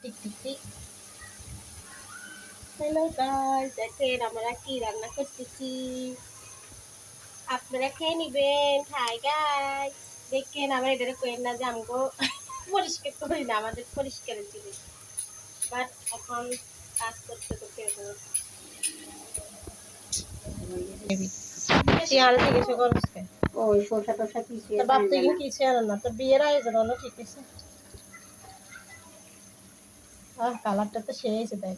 Tick টিক টিক hello guys দেখেন আমরা কি রান্না করতেছি আপনারা খেয়ে নিবেন। হাই গাইস দেখেন আমরা এদের কোয়েন না যে আমগো পরিষ্কার করি না আমাদের পরিষ্কারের জিনিস। বাট এখন কাজ করতে করতে এরকম হচ্ছে। থেকে এসে করছে ওই শসা টসা কিছু বাপ চেয়ার না তোর বিয়ের আয়োজন হলো ঠিক আছে। আহ কালারটা তো সেই হয়েছে দেখ।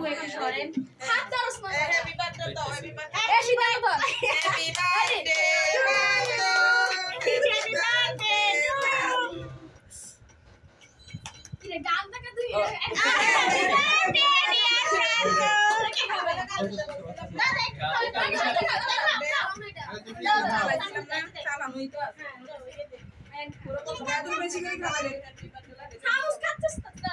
আপু একটু সরেন হাত ধরস না হ্যাপি বার্থডে তো হ্যাপি বার্থডে এ সিদ্ধান্ত ধর হ্যাপি বার্থডে হ্যাপি বার্থডে কি রে গান দেখা তুই দাদু বেশি করে খাওয়ালে খাউস খাচ্ছিস তো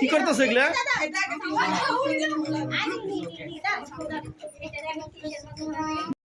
আচ্ছা কি করতেছে এগুলা